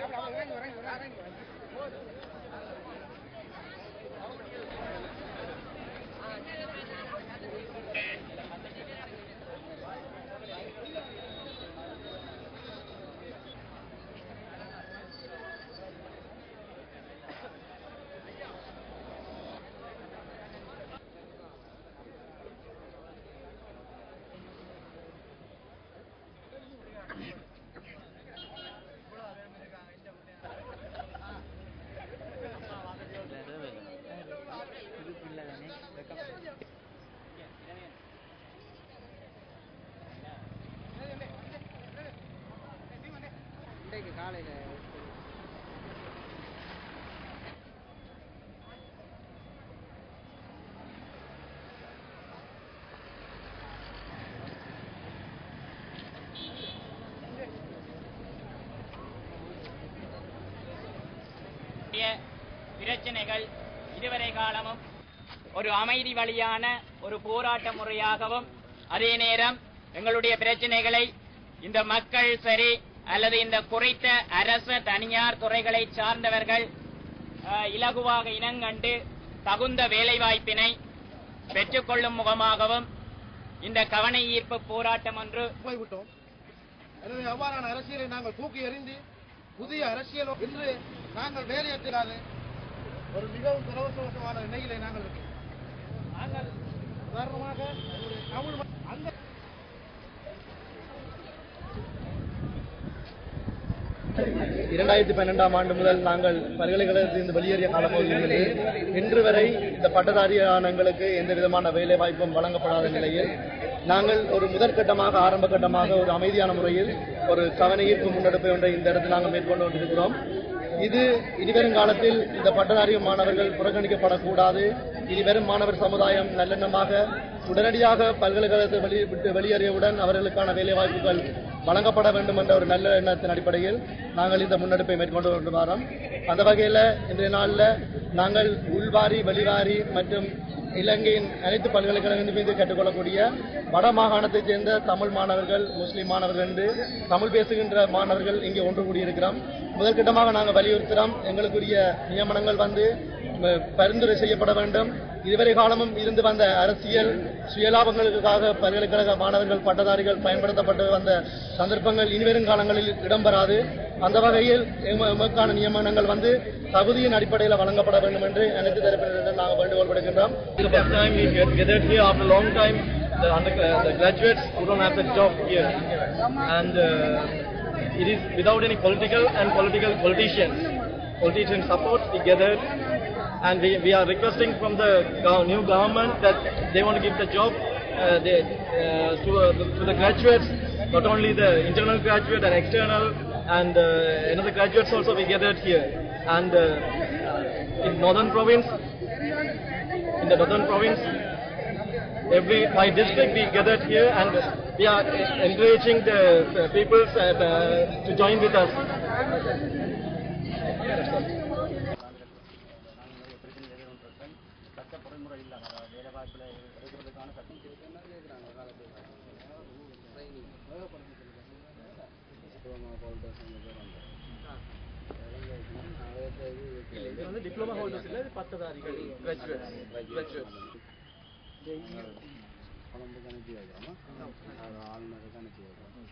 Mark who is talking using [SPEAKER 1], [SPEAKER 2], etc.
[SPEAKER 1] habla, habla, vengo, vengo, vengo. இன்றைக்கு காலையில்
[SPEAKER 2] பிரச்சனைகள் இதுவரை காலமும் ஒரு அமைதி வழியான ஒரு போராட்ட முறையாகவும் அதே நேரம் எங்களுடைய பிரச்சனைகளை இந்த மக்கள் சரி அல்லது இந்த குறைத்த அரச தனியார் துறைகளை சார்ந்தவர்கள் இலகுவாக இனங்கண்டு தகுந்த வேலைவாய்ப்பினை பெற்றுக்கொள்ளும் முகமாகவும் இந்த கவன ஈர்ப்பு போராட்டம் ஒன்று
[SPEAKER 3] போய்விட்டோம் எனவே அவ்வாறான அரசியலை நாங்கள் தூக்கி எறிந்து புதிய அரசியல் இன்று நாங்கள் வேலையற்றாது ஒரு மிகவும் துரவசமான நிலையிலே நாங்கள் இருக்கிறோம். நாங்கள் உதாரணமாக தமிழ் ம- அந்த
[SPEAKER 4] இரண்டாயிரத்தி பன்னெண்டாம் ஆண்டு முதல் நாங்கள் பல்கலைக்கழகத்திலிருந்து வெளியேறிய காலப்பகுதியிலிருந்து இன்று வரை இந்த பட்டதாரியானங்களுக்கு எந்த விதமான வேலை வாய்ப்பும் வழங்கப்படாத நிலையில் நாங்கள் ஒரு முதற்கட்டமாக ஆரம்ப கட்டமாக ஒரு அமைதியான முறையில் ஒரு கவன முன்னெடுப்பை ஒன்றை இந்த இடத்தில் நாங்கள் மேற்கொண்டு கொண்டிருக்கிறோம் இது இனிவரும் காலத்தில் இந்த பட்டதாரி மாணவர்கள் புறக்கணிக்கப்படக்கூடாது. இனிவரும் மாணவர் சமுதாயம் நல்லெண்ணமாக உடனடியாக பல்கலைக்கழகத்தை வெளி விட்டு வெளியேறியவுடன் அவர்களுக்கான வேலைவாய்ப்புகள் வழங்கப்பட வேண்டும் என்ற ஒரு நல்ல எண்ணத்தின் அடிப்படையில் நாங்கள் இந்த முன்னெடுப்பை மேற்கொண்டு கொண்டு வாரம். அந்த வகையில் இன்றைய நாளில் நாங்கள் உள்வாரி வெளிவாரி மற்றும் இலங்கையின் அனைத்து பல்கலைக்கழகங்கள் மீது கற்றுக்கொள்ளக்கூடிய வட மாகாணத்தைச் சேர்ந்த தமிழ் மாணவர்கள் முஸ்லீம் மாணவர்கள் என்று தமிழ் பேசுகின்ற மாணவர்கள் இங்கே ஒன்று கூடியிருக்கிறோம். முதற்கட்டமாக நாங்கள் வலியுறுத்துகிறோம். எங்களுக்குரிய நியமனங்கள் வந்து பரிந்துரை செய்யப்பட வேண்டும். இதுவரை காலமும் இருந்து வந்த அரசியல் சுயலாபங்களுக்காக பல்கலைக்கழக மாணவர்கள் பட்டதாரிகள் பயன்படுத்தப்பட்டு வந்த சந்தர்ப்பங்கள் இனிவரும் காலங்களில் இடம்பெறாது. அந்த வகையில் எமக்கான நியமனங்கள் வந்து தகுதியின் அடிப்படையில் வழங்கப்பட வேண்டும் என்று அனைத்து தரப்பினரிடம் நாங்கள் வேண்டுகோள் விடுக்கின்றோம்.
[SPEAKER 5] Uh, uh, it is without any political and political politicians, politician support. We gathered, and we, we are requesting from the new government that they want to give the job uh, they, uh, to, uh, the, to the graduates, not only the internal graduate and external, and uh, another graduates also we gathered here, and uh, in northern province in the northern province. Every my district we gathered here and we are encouraging the uh, people uh, uh, to join with us. அமைப்பில் எடுக்கிறதுக்கான சட்டம் இது வந்து diploma holders இல்லை பட்டதாரிகள் குழம்பு கணக்கு
[SPEAKER 3] வைக்கிறோம் ஆளுநரை கணக்கு வைக்கிறோம்